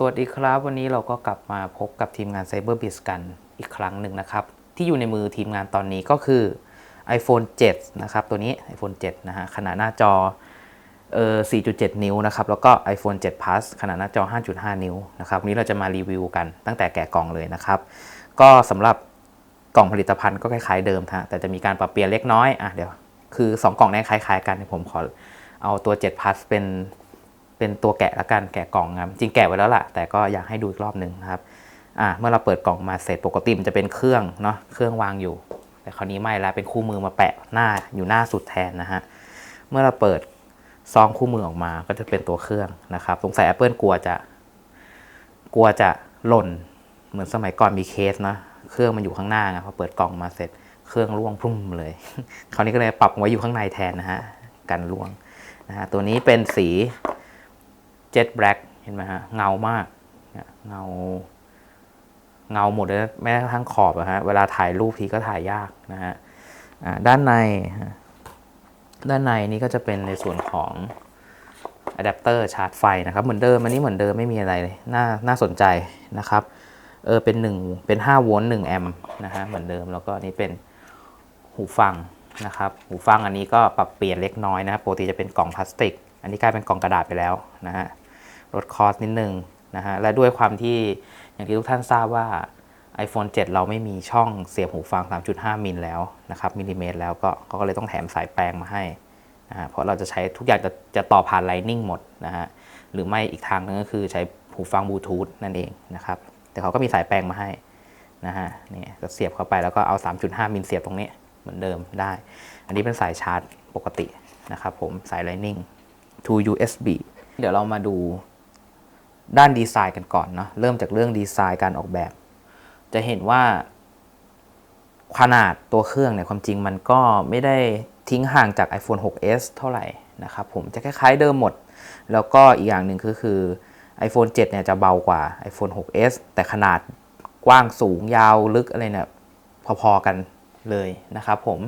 สวัสดีครับ วันนี้เราก็กลับมาพบกับทีมงาน Cyber b i z กันอีกครั้งหนึ่งนะครับ ที่อยู่ในมือทีมงานตอนนี้ก็คือ iPhone 7 นะครับ ตัวนี้ iPhone 7 นะฮะ ขนาดหน้าจอเออ4.7 นิ้วนะครับ แล้วก็ iPhone 7 Plus ขนาดหน้าจอ 5.5 นิ้วนะครับวันนี้เราจะมารีวิวกันตั้งแต่แกะกล่องเลยนะครับ ก็สำหรับกล่องผลิตภัณฑ์ก็คล้ายๆเดิมฮะแต่จะมีการปรับเปลี่ยนเล็กน้อยอะเดี๋ยวคือ 2 กล่องนี้คล้ายๆกันผมขอเอาตัว 7 Plus เป็น เป็นตัวแกะละกันแกะกล่องครับจริงแกะไว้แล้วล่ะ แต่ก็อยากให้ดูอีกรอบหนึ่งนะครับอ่าเมื่อเราเปิดกล่องมาเสร็จปกติมันจะเป็นเครื่องเนาะเครื่องวางอยู่ แต่คราวนี้ไม่แล้วเป็นคู่มือมาแปะหน้าอยู่หน้าสุดแทนนะฮะเมื่อเราเปิดซองคู่มือออกมาก็จะเป็นตัวเครื่องนะครับสงสัย Apple กลัวจะ กลัวจะหล่น เหมือนสมัยก่อนมีเคสนะเครื่องมันอยู่ข้างหน้าไงพอเปิดกล่องมาเสร็จเครื่องร่วงพุ่มเลย คราวนี้ก็เลยปรับไว้อยู่ข้างในแทนนะฮะกันร่วงนะฮะตัวนี้เป็นสี เจ็ตแบล็กเห็นไหมฮะ เงามาก เงา เงาหมดเลยแม้กระทั่งขอบอะฮะ เวลาถ่ายรูปทีก็ถ่ายยากนะฮะด้านใน ด้านในนี้ก็จะเป็นในส่วนของอะแดปเตอร์ชาร์จไฟนะครับ เหมือนเดิม อันนี้เหมือนเดิมไม่มีอะไรเลย น่า น่าสนใจนะครับ เออ เป็น 1 เป็น 5 โวลต์1แอมป์นะฮะ เหมือนเดิม แล้วก็อันนี้เป็นหูฟังนะครับ หูฟังอันนี้ก็ปรับเปลี่ยนเล็กน้อยนะครับปกติจะเป็นกล่องพลาสติก อันนี้กลายเป็นกล่องกระดาษไปแล้วนะฮะ ลดคอสนิดนึงนะฮะและด้วยความที่อย่างที่ทุกท่านทราบว่า iPhone 7 เราไม่มีช่องเสียบหูฟัง 3.5 มิลแล้วนะครับมิลลิเมตรแล้วก็เขาก็เลยต้องแถมสายแปลงมาให้นะฮะเพราะเราจะใช้ทุกอย่างจะจะต่อผ่าน Lightning หมดนะฮะหรือไม่อีกทางนึงก็คือใช้หูฟังบลูทูธนั่นเองนะครับแต่เขาก็มีสายแปลงมาให้นะฮะนี่ก็เสียบเข้าไปแล้วก็เอา 3.5 มิลเสียบตรงนี้เหมือนเดิมได้ อันนี้เป็นสายชาร์จปกตินะครับผมสาย Lightning to USB เดี๋ยวเรามาดู ด้านดีไซน์กันก่อนเนาะเริ่มจากเรื่องดีไซน์การออกแบบ จะเห็นว่า ขนาดตัวเครื่องเนี่ยความจริงมันก็ไม่ได้ทิ้งห่างจาก iPhone 6s เท่าไหร่นะครับผมจะคล้ายๆเดิมหมด แล้วก็อีกอย่างหนึ่งก็คือ iPhone 7เนี่ยจะเบากว่า iPhone 6s แต่ขนาดกว้างสูงยาวลึกอะไรเนี่ยพอๆกันเลยนะครับผม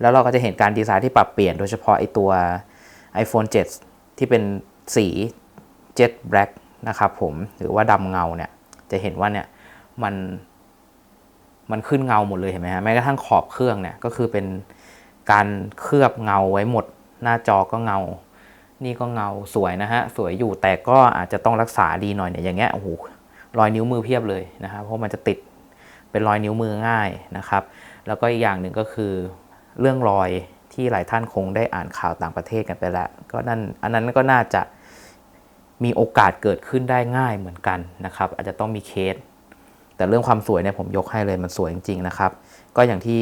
แล้วเราก็จะเห็นการดีไซน์ที่ปรับเปลี่ยนโดยเฉพาะไอตัว iPhone 7 ที่เป็นสี Jet Black นะครับผมหรือว่าดำเงาเนี่ยจะเห็นว่าเนี่ยมันมันขึ้นเงาหมดเลยเห็นไหมฮะแม้กระทั่งขอบเครื่องเนี่ยก็คือเป็นการเคลือบเงาไว้หมด หน้าจอก็เงา นี่ก็เงาสวยนะฮะสวยอยู่แต่ก็อาจจะต้องรักษาดีหน่อยเนี่ยอย่างเงี้ยโอ้โหรอยนิ้วมือเพียบเลยนะครับเพราะมันจะติดเป็นรอยนิ้วมือง่ายนะครับ แล้วก็อีกอย่างหนึ่งก็คือเรื่องรอยที่หลายท่านคงได้อ่านข่าวต่างประเทศกันไปแล้ว ก็นั่นอันนั้นก็น่าจะ มีโอกาสเกิดขึ้นได้ง่ายเหมือนกันนะครับ อาจจะต้องมีเคส แต่เรื่องความสวยเนี่ยผมยกให้เลยมันสวยจริงๆนะครับ ก็อย่างที่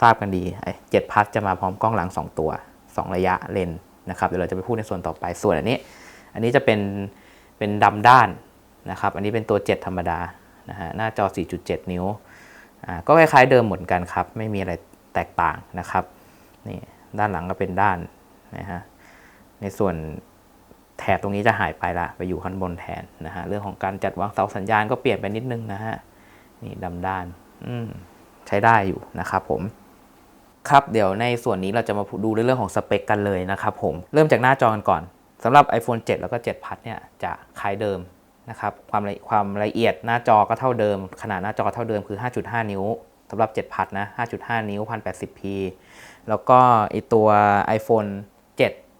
ทราบกันดีเจ็ดพัทจะมาพร้อมกล้องหลัง 2 ตัว 2 ระยะเลนส์นะครับเดี๋ยวเราจะไปพูดในส่วนต่อไปส่วนอันนี้ อันนี้จะเป็นเป็นดำด้านนะครับ อันนี้เป็นตัว 7 ธรรมดานะฮะหน้าจอ 4.7 นิ้วอ่าก็คล้ายๆเดิมเหมือนกันครับ ไม่มีอะไรแตกต่างนะครับนี่ด้านหลังก็เป็นด้านนะฮะในส่วน แถบตรงนี้จะหายไปละไปอยู่ข้างบนแทนนะฮะเรื่องของการจัดวางเสาสัญญาณก็เปลี่ยนไปนิดนึงนะฮะนี่ดำด้านอืมใช้ได้อยู่นะครับผมครับเดี๋ยวในส่วนนี้เราจะมาดูเรื่องของสเปคกันเลยนะครับผมเริ่มจากหน้าจอกันก่อนสำหรับ iPhone 7 แล้วก็7พัทเนี่ยจะคล้ายเดิมนะครับความความละเอียดหน้าจอก็เท่าเดิม ขนาดหน้าจอเท่าเดิมคือ 5.5 นิ้วสำหรับ7พัทนะ 5.5 นิ้ว 1080p แล้วก็ไอตัว iPhone 7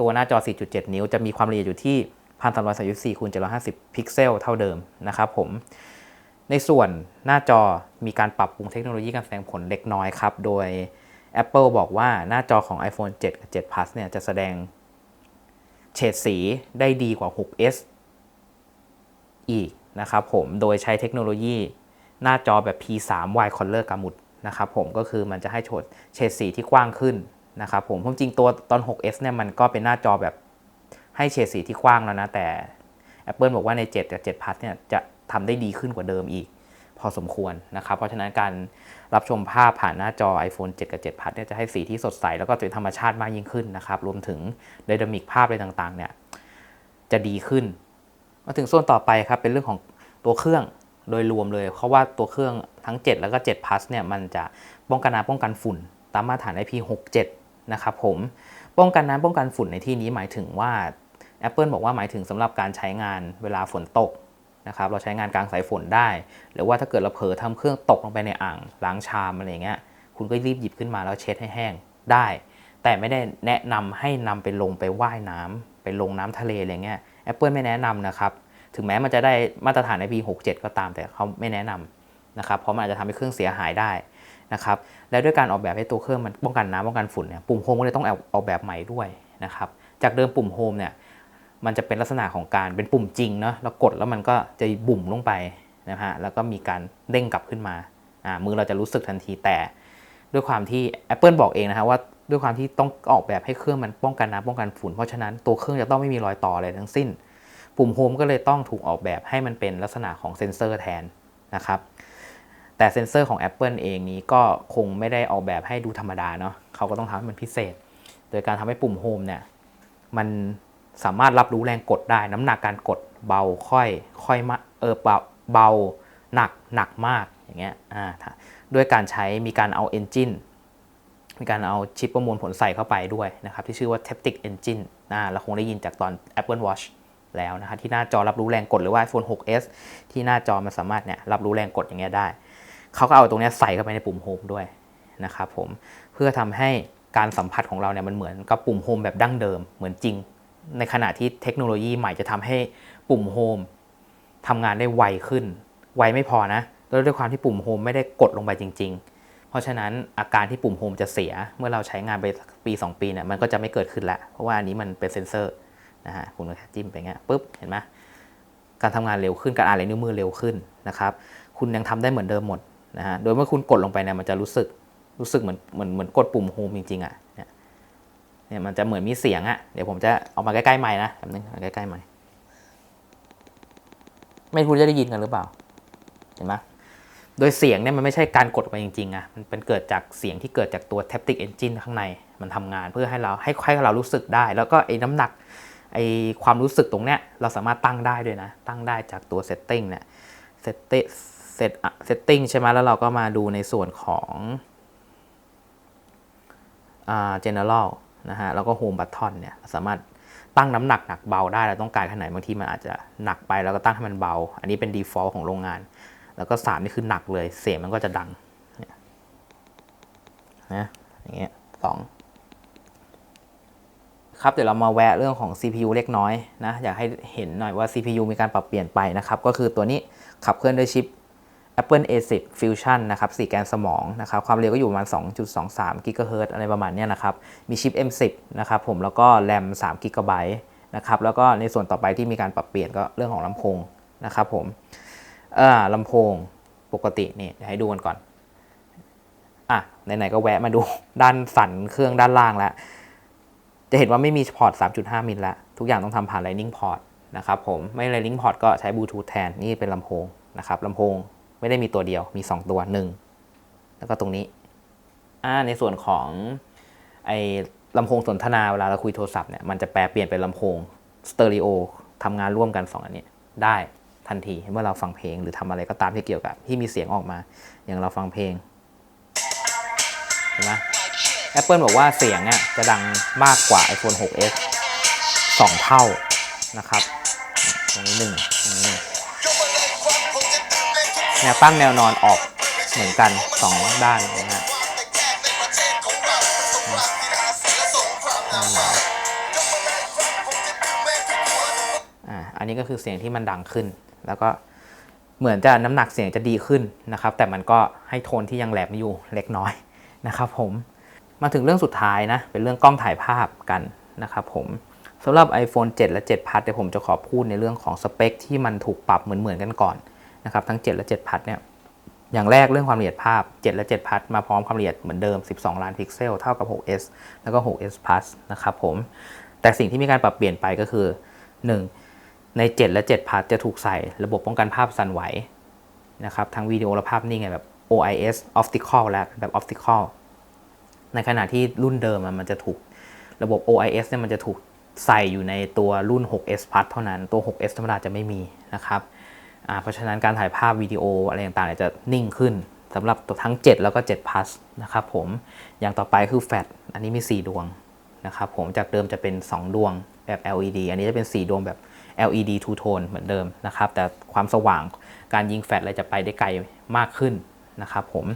ตัวหน้าจอ 4.7 นิ้ว จะมีความละเอียดอยู่ที่ 1334คูณ750 พิกเซลเท่าเดิมนะครับผม ในส่วนหน้าจอมีการปรับปรุงเทคโนโลยีการแสดงผลเล็กน้อยครับ โดย Apple บอกว่าหน้าจอของ iPhone 7 กับ 7 Plus เนี่ยจะแสดงเฉดสีได้ดีกว่า 6s อีกนะครับผม โดยใช้เทคโนโลยีหน้าจอแบบ P3 Wide Color Gamut นะครับผมก็คือมันจะให้โฉดเฉดสีที่กว้างขึ้น นะครับผมความจริงตัวตอน 6s เนี่ยมันก็เป็นหน้าจอแบบให้เฉดสีที่กว้างแล้วนะ แต่ Apple บอกว่าใน 7 กับ7 Plus เนี่ยจะทำได้ดีขึ้นกว่าเดิมอีก พอสมควรนะครับ เพราะฉะนั้นการรับชมภาพผ่านหน้าจอ iPhone 7 กับ7 Plus เนี่ยจะให้สีที่สดใส แล้วก็เป็นธรรมชาติมากยิ่งขึ้นนะครับ รวมถึงไดนามิกภาพอะไรต่างๆ เนี่ยจะดีขึ้น มาถึงส่วนต่อไปครับเป็นเรื่องของตัวเครื่องโดยรวมเลย เพราะว่าตัวเครื่องทั้ง 7 แล้วก็7 plus เนี่ยมันจะป้องกันน้ำป้องกันฝุ่น ตามมาตรฐาน IP67 นะครับผมป้องกันน้ำป้องกันฝุ่นในที่นี้หมายถึงว่า Apple บอกว่าหมายถึงสำหรับการใช้งานเวลาฝนตกนะครับเราใช้งานกลางสายฝนได้ หรือว่าถ้าเกิดเราเผลอทำเครื่องตกลงไปในอ่างล้างชามอะไรเงี้ยคุณก็รีบหยิบขึ้นมาแล้วเช็ดให้แห้งได้ แต่ไม่ได้แนะนำให้นำไปลงไปว่ายน้ำไปลงน้ำทะเลอะไรเงี้ย Apple ไม่แนะนำนะครับถึงแม้มันจะได้มาตรฐานในปี67 ก็ตามแต่เขาไม่แนะนำนะครับเพราะมันอาจจะทำให้เครื่องเสียหายได้ นะครับ และด้วยการออกแบบให้ตัวเครื่องมันป้องกันน้ำป้องกันฝุ่นเนี่ยปุ่มโฮมก็เลยต้องออกแบบใหม่ด้วยนะครับ จากเดิมปุ่มโฮมเนี่ยมันจะเป็นลักษณะของการเป็นปุ่มจริงเนาะแล้วกดแล้วมันก็จะบุ่มลงไปนะฮะแล้วก็มีการเด้งกลับขึ้นมาอ่ามือเราจะรู้สึกทันทีแต่ ด้วยความที่ Apple บอกเองนะฮะว่าด้วยความที่ต้องออกแบบให้เครื่องมันป้องกันน้ำป้องกันฝุ่น เพราะฉะนั้นตัวเครื่องจะต้องไม่มีรอยต่ออะไรทั้งสิ้น ปุ่มโฮมก็เลยต้องถูกออกแบบให้มันเป็นลักษณะของเซ็นเซอร์แทนนะครับ แต่เซ็นเซอร์ของ Apple เองนี้ก็คงไม่ได้ออกแบบให้ดูธรรมดาเนาะเขาก็ต้องทำให้มันพิเศษ โดยการทำให้ปุ่มโฮมเนี่ยมันสามารถรับรู้แรงกดได้ น้ำหนักการกดเบาค่อยค่อยมาเออเบาเบาหนักหนักมากอย่างเงี้ยอ่าด้วยการใช้มีการเอาเอนจินมีการเอาชิปประมวลผลใส่เข้าไปด้วยนะครับ ที่ชื่อว่า Taptic Engine นะเราคงได้ยินจากตอน Apple Watch แล้วนะฮะที่หน้าจอรับรู้แรงกดหรือว่า iPhone 6s ที่หน้าจอมันสามารถเนี่ยรับรู้แรงกดอย่างเงี้ยได้ เขาก็เอาตรงนี้ใส่เข้าไปในปุ่มโฮมด้วยนะครับผมเพื่อทำให้การสัมผัสของเราเนี่ยมันเหมือนกับปุ่มโฮมแบบดั้งเดิมเหมือนจริง ในขณะที่เทคโนโลยีใหม่จะทำให้ปุ่มโฮมทำงานได้ไวขึ้น ไวไม่พอนะแล้วด้วยความที่ปุ่มโฮมไม่ได้กดลงไปจริง ๆ เพราะฉะนั้นอาการที่ปุ่มโฮมจะเสียเมื่อเราใช้งานไปปี 2 ปีเนี่ยมันก็จะไม่เกิดขึ้นละเพราะว่าอันนี้มันเป็นเซ็นเซอร์นะฮะคุณแค่จิ้มไปเงี้ยปุ๊บเห็นไหมการทำงานเร็วขึ้นการอ่านลายนิ้วมือเร็วขึ้นนะครับคุณยังทำได้เหมือนเดิมหมด นะฮะ โดยเมื่อคุณกดลงไปเนี่ยมันจะรู้สึก รู้สึกเหมือนเหมือนเหมือนกดปุ่มโฮมจริงๆอะ เนี่ยเนี่ยมันจะเหมือนมีเสียงอะ เดี๋ยวผมจะเอามาใกล้ๆไม้นะแบบนึงใกล้ๆไม้ไม่รู้จะได้ยินกันหรือเปล่า เห็นไหมโดยเสียงเนี่ยมันไม่ใช่การกดไปจริงๆอะมันเป็นเกิดจากเสียงที่เกิดจากตัว Taptic Engine ข้างใน มันทำงานเพื่อให้เราให้ให้เรารู้สึกได้ แล้วก็ไอ้น้ำหนักไอ้ความรู้สึกตรงเนี้ยเราสามารถตั้งได้ด้วยนะ ตั้งได้จากตัว Setting เนี่ย Setting เซตเซตติ้งใช่ไหมแล้วเราก็มาดูในส่วนของอ่า general นะฮะ แล้วก็ home button เนี่ย สามารถตั้งน้ำหนักหนักเบาได้ เราต้องการขนาดบางทีมันอาจจะหนักไปแล้วก็ตั้งให้มันเบา อันนี้เป็น default ของโรงงาน แล้วก็ 3 นี่คือหนักเลย เสียงมันก็จะดังนะอย่างเงี้ยสองครับเดี๋ยวเรามาแวะเรื่องของ CPU เล็กน้อยนะ อยากให้เห็นหน่อยว่า CPU มีการปรับเปลี่ยนไปนะครับ ก็คือตัวนี้ขับเคลื่อนด้วยชิป Apple A10 Fusion นะครับ4แกนสมองนะครับความเร็วก็อยู่ประมาณ 2.23 GHz อะไรประมาณนี้นะครับ มีชิป M10 นะครับผมแล้วก็แรม3 GB นะครับแล้วก็ในส่วนต่อไปที่มีการปรับเปลี่ยนก็เรื่องของลำโพงนะครับผมเออลำโพงปกตินี่ให้ดูกันก่อนอะไหนๆก็แวะมาดูด้านสันเครื่องด้านล่างแล้ว จะเห็นว่าไม่มีพอร์ต 3.5 มิลแล้ว ทุกอย่างต้องทำผ่าน Lightning port นะครับผมไม่ Lightning port ก็ใช้ Bluetooth แทนนี่เป็นลำโพงนะครับลำโพง ไม่ได้มีตัวเดียวมี 2 ตัว 1 แล้วก็ตรงนี้อ่าในส่วนของไอ้ลำโพงสนทนาเวลาเราคุยโทรศัพท์เนี่ยมันจะแปลเปลี่ยนเป็นลำโพงสเตอริโอทำงานร่วมกัน 2 อันนี้ได้ทันทีเมื่อเราฟังเพลงหรือทำอะไรก็ตามที่เกี่ยวกับ ที่มีเสียงออกมา อย่างเราฟังเพลงเห็นไหม Apple บอกว่าเสียงอะจะดังมากกว่า iPhone 6s 2 เท่านะครับ ตรงนี้หนึ่งตรงนี้หนึ่ง แนวตั้งแนวนอนออกเหมือนกันสองด้านนะฮะอันนี้ก็คือเสียงที่มันดังขึ้น แล้วก็เหมือนจะน้ำหนักเสียงจะดีขึ้นนะครับ แต่มันก็ให้โทนที่ยังแหลมอยู่เล็กน้อยนะครับผมมาถึงเรื่องสุดท้ายนะ เป็นเรื่องกล้องถ่ายภาพกันนะครับผมสำหรับ iPhone 7 และ7 Plus เดี๋ยวผมจะขอพูดในเรื่องของสเปคที่มันถูกปรับเหมือนๆกันก่อน นะครับทั้ง 7 และ7 Plus เนี่ยอย่างแรกเรื่องความละเอียดภาพ 7 และ7 Plus มาพร้อมความละเอียดเหมือนเดิม 12 ล้านพิกเซลเท่ากับ 6s แล้วก็ 6s Plus นะครับผมแต่สิ่งที่มีการปรับเปลี่ยนไปก็คือ 1. ใน 7 และ7 Plus จะถูกใส่ระบบป้องกันภาพสั่นไหวนะครับทั้งวิดีโอและภาพนิ่งแบบ OIS Optical และแบบ Optical ในขณะที่รุ่นเดิมมันจะถูกระบบ OIS เนี่ยมันจะถูกใส่อยู่ในตัวรุ่น 6s Plus เท่านั้นตัว 6s ธรรมดาจะไม่มีนะครับ เพราะฉะนั้นการถ่ายภาพวิดีโออะไรต่างๆจะนิ่งขึ้นสำหรับทั้ง 7 แล้วก็7 plus นะครับผมอย่างต่อไปคือแฟลชอันนี้มี 4 ดวงนะครับผมจากเดิมจะเป็น 2 ดวงแบบ LED อันนี้จะเป็นสีดวงแบบ LED two tone เหมือนเดิมนะครับแต่ความสว่างการยิงแฟลชอะไรจะไปได้ไกลมากขึ้นนะครับผม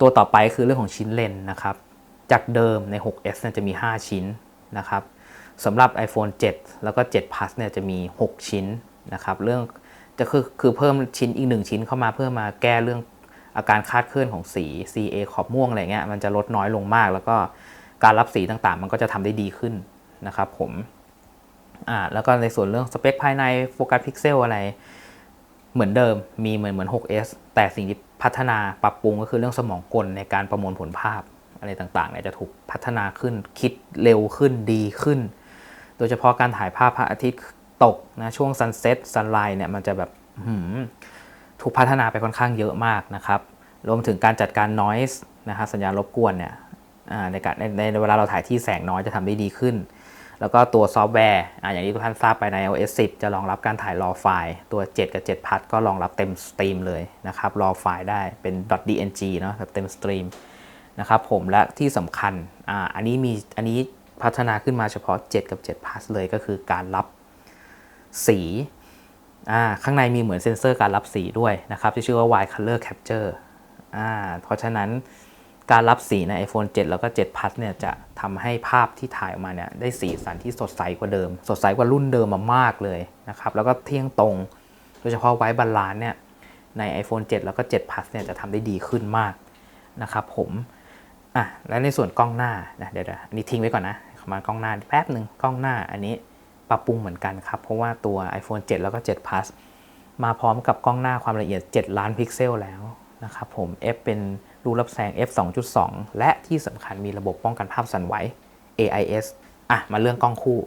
ตัวต่อไปคือเรื่องของชิ้นเลนนะครับจากเดิมใน 6s เนี่ยจะมี 5 ชิ้นนะครับสำหรับ iPhone 7 แล้วก็7 Plus เนี่ยจะมี 6 ชิ้นนะครับเรื่อง จะคือคือเพิ่มชิ้นอีก1ชิ้นเข้ามาเพื่อมาแก้เรื่องอาการคลาดเคลื่อนของสี CA ขอบม่วงอะไรเงี้ยมันจะลดน้อยลงมาก แล้วก็การรับสีต่างๆ มันก็จะทำได้ดีขึ้นนะครับผมอ่าแล้วก็ในส่วนเรื่องสเปคภายในโฟกัสพิกเซลอะไร เหมือนเดิมมีเหมือนเหมือน 6s แต่สิ่งที่พัฒนาปรับปรุงก็คือเรื่องสมองกลในการประมวลผลภาพอะไรต่างๆเนี่ยจะถูกพัฒนาขึ้นคิดเร็วขึ้นดีขึ้น โดยเฉพาะการถ่ายภาพพระอาทิตย์ ตกนะช่วง sunset sunrise เนี่ยมันจะแบบหืมถูกพัฒนาไปค่อนข้างเยอะมากนะครับ รวมถึงการจัดการ noise นะฮะสัญญาณรบกวนเนี่ยในการในในเวลาเราถ่ายที่แสงน้อยจะทำได้ดีขึ้น แล้วก็ตัวซอฟต์แวร์อะอย่างที่ทุกท่านทราบไปใน iOS 10 จะรองรับการถ่ายรอไฟล์ตัว 7 กับ 7 พัทก็รองรับเต็มสตรีมเลยนะครับรอไฟล์ได้เป็น .dng เนาะแบบเต็มสตรีมนะครับผมและที่สำคัญอ่าอันนี้มีอันนี้พัฒนาขึ้นมาเฉพาะ 7 กับ 7 พัทเลยก็คือการรับ สีอ่าข้างในมีเหมือนเซ็นเซอร์การรับสีด้วยนะครับที่ชื่อว่า wide color capture อ่าเพราะฉะนั้นการรับสีใน iPhone 7 แล้วก็7 Plus เนี่ยจะทำให้ภาพที่ถ่ายออกมาเนี่ยได้สีสันที่สดใสกว่าเดิม สดใสกว่ารุ่นเดิมมามากเลยนะครับแล้วก็เที่ยงตรง โดยเฉพาะไว้บาลานเนี่ยใน iPhone 7 แล้วก็7 Plus เนี่ยจะทำได้ดีขึ้นมากนะครับผมอะและในส่วนกล้องหน้านะเดี๋ยวๆอันนี้ทิ้งไว้ก่อนนะมากล้องหน้าแป๊บหนึ่งกล้องหน้าอันนี้ ปรับปรุงเหมือนกันครับ เพราะว่าตัว iPhone 7 แล้วก็7 Plus มาพร้อมกับกล้องหน้าความละเอียด 7 ล้านพิกเซลแล้วนะครับผม f เป็นรูรับแสง f 2.2 และที่สำคัญมีระบบป้องกันภาพสั่นไหว AIS อะ มาเรื่องกล้องคู่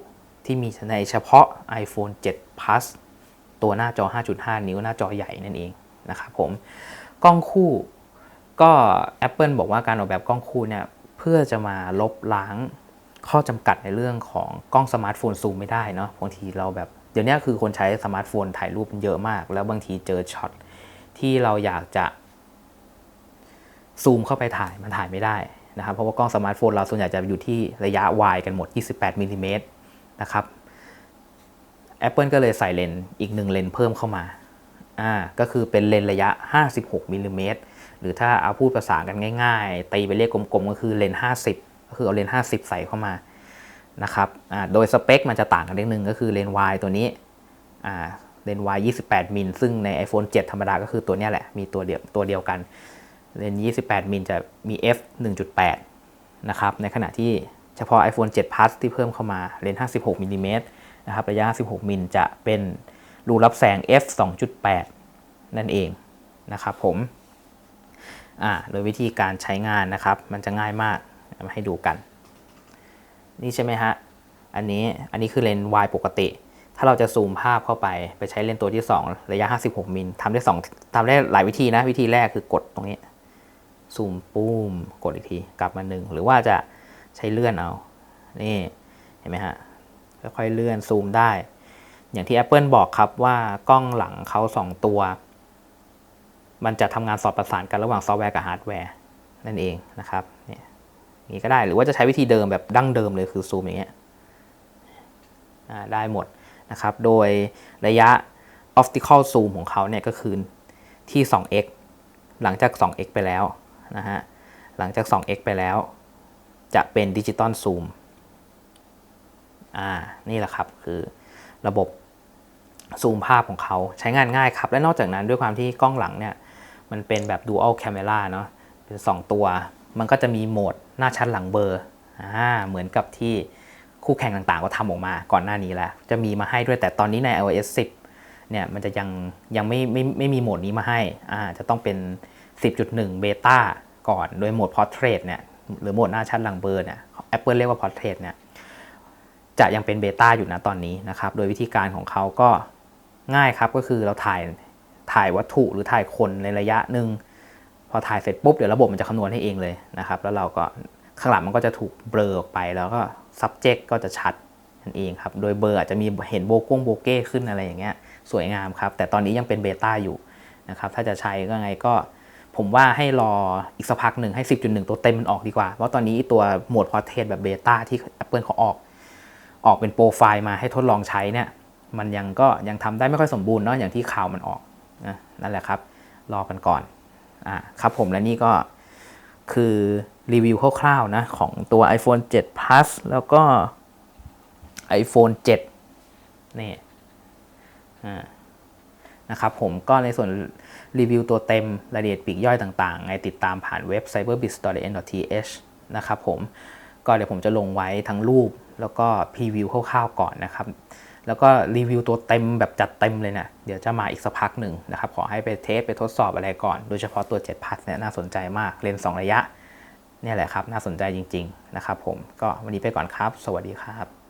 ที่มีในเฉพาะ iPhone 7 Plus ตัวหน้าจอ 5.5 นิ้วหน้าจอใหญ่นั่นเองนะครับผม กล้องคู่ก็ Apple บอกว่าการออกแบบกล้องคู่เนี่ย เพื่อจะมาลบล้าง ข้อจำกัดในเรื่องของกล้องสมาร์ทโฟนซูมไม่ได้เนาะบางทีเราแบบเดี๋ยวนี้คือคนใช้สมาร์ทโฟนถ่ายรูปเยอะมาก แล้วบางทีเจอช็อตที่เราอยากจะซูมเข้าไปถ่ายมันถ่ายไม่ได้นะครับเพราะว่ากล้องสมาร์ทโฟนเราส่วนใหญ่จะอยู่ที่ระยะวายกันหมด 28มิลลิเมตรนะครับ Apple ก็เลยใส่เลนส์อีกหนึ่งเลนส์เพิ่มเข้ามาอ่าก็คือเป็นเลนส์ระยะ 56มิลลิเมตรหรือถ้าเอาพูดภาษากันง่าย ๆ ตีไปเลขกลมๆก็คือเลนส์50 คือเอาเลนส์50 ใส่เข้ามานะครับโดยสเปคมันจะต่างกันนิดนึงก็คือเลนส์วายตัวนี้เลนส์วาย28มิลซึ่งใน iPhone 7 ธรรมดาก็คือตัวนี้แหละ มีตัวเดียวตัวเดียวกัน เลนส์ 28มิลจะมี f 1.8 นะครับ ในขณะที่เฉพาะ iPhone 7 Plus ที่เพิ่มเข้ามา เลนส์ 56มิลลิเมตรนะครับ ระยะ 16มิลจะเป็นรูรับแสง f 2.8 นั่นเองนะครับผม โดยวิธีการใช้งานนะครับ มันจะง่ายมาก มาให้ดูกัน นี่ใช่ไหมฮะ อันนี้อันนี้คือเลนส์ wide ปกติ ถ้าเราจะซูมภาพเข้าไปไปใช้เลนส์ตัวที่ 2 ระยะ 56มิลทำได้2ทำได้หลายวิธีนะ วิธีแรกคือกดตรงนี้ซูมปุ้มกดอีกทีกลับมาหนึ่งหรือว่าจะใช้เลื่อนเอา นี่เห็นไหมฮะค่อยๆเลื่อนซูมได้ อย่างที่ Apple บอกครับว่ากล้องหลังเขา 2 ตัว มันจะทำงานสอดประสานกันระหว่างซอฟต์แวร์กับฮาร์ดแวร์นั่นเองนะครับเนี่ย นี้ก็ได้หรือว่าจะใช้วิธีเดิมแบบดั้งเดิมเลยคือซูมอย่างเงี้ยได้หมดนะครับ โดยระยะ optical zoom ของเขาเนี่ยก็คือที่ 2x หลังจาก 2x ไปแล้วนะฮะ หลังจาก 2x ไปแล้ว จะเป็นดิจิตอลซูม อ่า นี่แหละครับคือระบบซูมภาพของเขาใช้งานง่ายครับ และนอกจากนั้นด้วยความที่กล้องหลังเนี่ย มันเป็นแบบ dual camera เนาะเป็น 2 ตัว มันก็จะมีโหมด หน้าชัดหลังเบอร์อ่าเหมือนกับที่คู่แข่งต่างๆ ก็ทำออกมาก่อนหน้านี้แล้ว จะมีมาให้ด้วยแต่ตอนนี้ใน iOS 10 เนี่ยมันจะยังยังไม่ไม่ไม่มีโหมดนี้มาให้อ่าจะต้องเป็น 10.1 เบต้าก่อนโดยโหมด Portrait เนี่ยหรือโหมดหน้าชัดหลังเบอร์เนี่ย Apple เรียกว่า Portrait เนี่ยจะยังเป็นเบต้าอยู่นะตอนนี้นะครับ โดยวิธีการของเขาก็ง่ายครับก็คือเราถ่ายถ่ายวัตถุหรือถ่ายคนในระยะหนึ่ง อถ่ายเสร็จปุ๊บเดี๋ยวระบบมันจะคำนวณให้เองเลยนะครับ แล้วเราก็ข้างหลังมันก็จะถูกเบลอออกไปแล้วก็ subject ก็จะชัดนั่นเองครับ โดยเบออาจจะมีเห็นโบก้งโบเก้ขึ้นอะไรอย่างเงี้ยสวยงามครับ แต่ตอนนี้ยังเป็นเบต้าอยู่นะครับ ถ้าจะใช้ก็ไงก็ผมว่าให้รออีกสักพักหนึ่งให้ 10.1 ตัวเต็มมันออกดีกว่า เพราะตอนนี้ตัวโหมดพอเทรตแบบเบต้าที่ Apple เขาออก ออกเป็นโปรไฟล์มาให้ทดลองใช้เนี่ย มันยังก็ยังทำได้ไม่ค่อยสมบูรณ์เนาะอย่างที่ข่าวมันออกนะนั่นแหละครับ รอกันก่อน อ่าครับผมและนี่ก็คือรีวิวคร่าวๆนะ ของตัว iPhone 7 Plus แล้วก็ iPhone 7นี่นะครับผมก็ในส่วนรีวิวตัวเต็มรายละเอียดปีกย่อยต่างๆ ไงติดตามผ่านเว็บ cyberbit.n.th นะครับผม ก็เดี๋ยวผมจะลงไว้ทั้งรูปแล้วก็พรีวิวคร่าวๆก่อนนะครับ แล้วก็รีวิวตัวเต็มแบบจัดเต็มเลยเนะี่ยเดี๋ยวจะมาอีกสักพักหนึ่งนะครับ ขอให้ไปเทสไปทดสอบอะไรก่อน โดยเฉพาะตัว7 Plus เนี่ยน่าสนใจมากเลนส์2ระยะ เนี่ยแหละครับ น่าสนใจจริง ๆ นะครับผมก็วันนี้ไปก่อนครับ สวัสดีครับ